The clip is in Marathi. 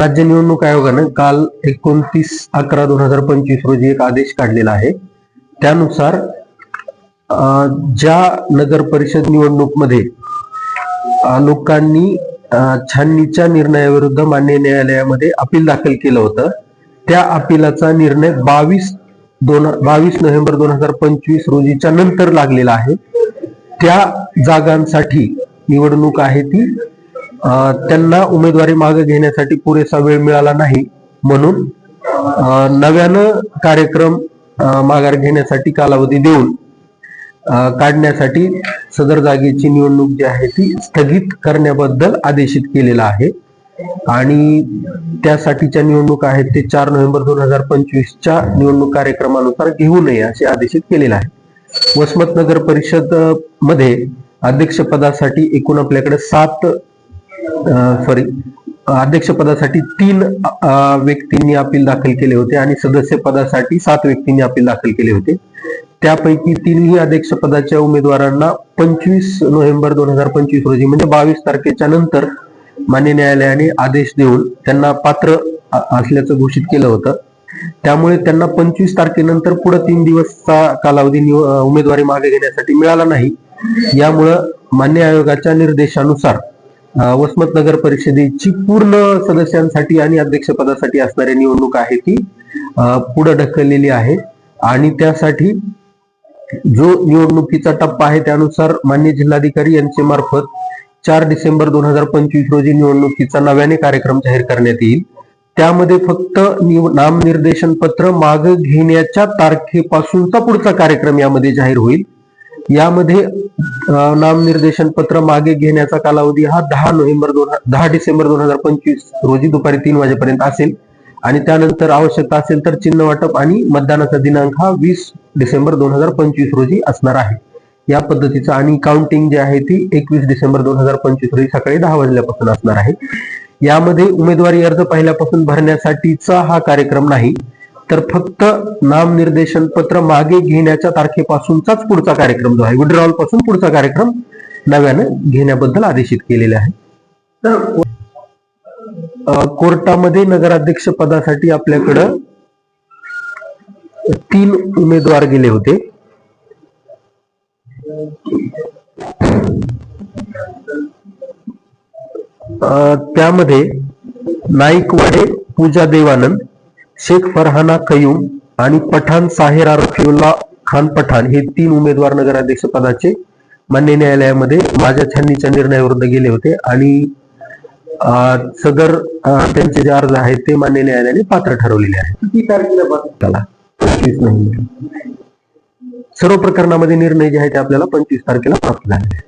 राज्य निवडणूक आयोगानं काल एकोणतीस अकरा दोन हजार पंचवीस रोजी एक आदेश काढलेला आहे. त्यानुसार अं, ज्या नगर परिषद निवडणूकमध्ये लोकांनी छाननीच्या निर्णयाविरुद्ध मान्य न्यायालयामध्ये अपील दाखल केलं होतं त्या अपिलाचा निर्णय बावीस दोन बावीस नोव्हेंबर दोन हजार पंचवीस रोजीच्या नंतर लागलेला आहे. त्या जागांसाठी निवडणूक आहे ती त्यांना उमेदवारी मागे घेण्यासाठी पुरेसा वेळ मिळाला नाही म्हणून नव्यानं कार्यक्रम माघार घेण्यासाठी कालावधी देऊन काढण्यासाठी सदर जागेची निवडणूक जी आहे ती स्थगित करण्याबद्दल आदेशित केलेला आहे. आणि त्यासाठीच्या निवडणूक आहेत ते चार नोव्हेंबर दोन हजार पंचवीसच्या निवडणूक कार्यक्रमानुसार घेऊ नये असे आदेशित केलेले आहे. वसमत नगर परिषदमध्ये अध्यक्षपदासाठी एकूण आपल्याकडे सात सॉरी अध्यक्षपदासाठी तीन व्यक्तींनी अपील दाखल केले होते आणि सदस्य पदासाठी सात व्यक्तींनी अपील दाखल केले होते. त्यापैकी तीनही अध्यक्षपदाच्या उमेदवारांना पंचवीस नोव्हेंबर दोन हजार पंचवीस रोजी म्हणजे बावीस तारखेच्या नंतर मान्य न्यायालयाने आदेश देऊन त्यांना पात्र असल्याचं घोषित केलं होतं. त्यामुळे त्यांना पंचवीस तारखेनंतर पुढे तीन दिवसचा कालावधी उमेदवारी मागे घेण्यासाठी मिळाला नाही. यामुळं मान्य आयोगाच्या निर्देशानुसार वसमत नगर परिषदेची पूर्ण सदस्यांसाठी आणि अध्यक्षपदासाठी असणारी निवडणूक आहे ती पुढे ढकललेली आहे. आणि त्यासाठी जो निवडणुकीचा टप्पा आहे त्यानुसार मान्य जिल्हाधिकारी यांचे मार्फत चार डिसेंबर दोन हजार पंचवीस रोजी निवडणुकीचा नव्याने कार्यक्रम जाहीर करण्यात येईल. त्यामध्ये फक्त नामनिर्देशन पत्र माग घेण्याच्या तारखेपासूनचा पुढचा कार्यक्रम यामध्ये जाहीर होईल. यामध्ये नामनिर्देशन पत्र मागे घेण्याचा कालावधी हा दहा नोव्हेंबर दोन दहा डिसेंबर दोन हजार पंचवीस रोजी दुपारी तीन वाजेपर्यंत असेल. आणि त्यानंतर आवश्यकता असेल तर चिन्ह वाटप आणि मतदानाचा दिनांक हा वीस डिसेंबर दोन हजार पंचवीस रोजी असणार आहे. या पद्धतीचं आणि काउंटिंग जी आहे ती एकवीस डिसेंबर दोन हजार पंचवीस रोजी सकाळी दहा वाजल्यापासून असणार आहे. यामध्ये उमेदवारी अर्ज पहिल्यापासून भरण्यासाठीचा हा कार्यक्रम नाही. तर फक्त नामनिर्देशन पत्र मागे घेण्याच्या तारखेपासूनचाच पुढचा कार्यक्रम जो आहे विड्रॉलपासून पुढचा कार्यक्रम नव्यानं घेण्याबद्दल आदेशित केलेले आहे. तर कोर्टामध्ये नगराध्यक्ष पदासाठी आपल्याकडं तीन उमेदवार गेले होते. त्यामध्ये नाईकवाडे पूजा देवानंद शेख फरहाना कयूम आणि पठाण साहेर रफिउल्ला खान पठाण हे तीन उमेदवार नगराध्यक्ष पदाचे मान्य न्यायालयामध्ये माझ्या छाननीच्या निर्णयाविरुद्ध गेले होते. आणि सदर त्यांचे जे अर्ज आहेत ते मान्य न्यायालयाने पात्र ठरवलेले नोव्हेंबर सर्व प्रकरणामध्ये निर्णय जे आहे ते आपल्याला पंचवीस तारखेला प्राप्त झाले.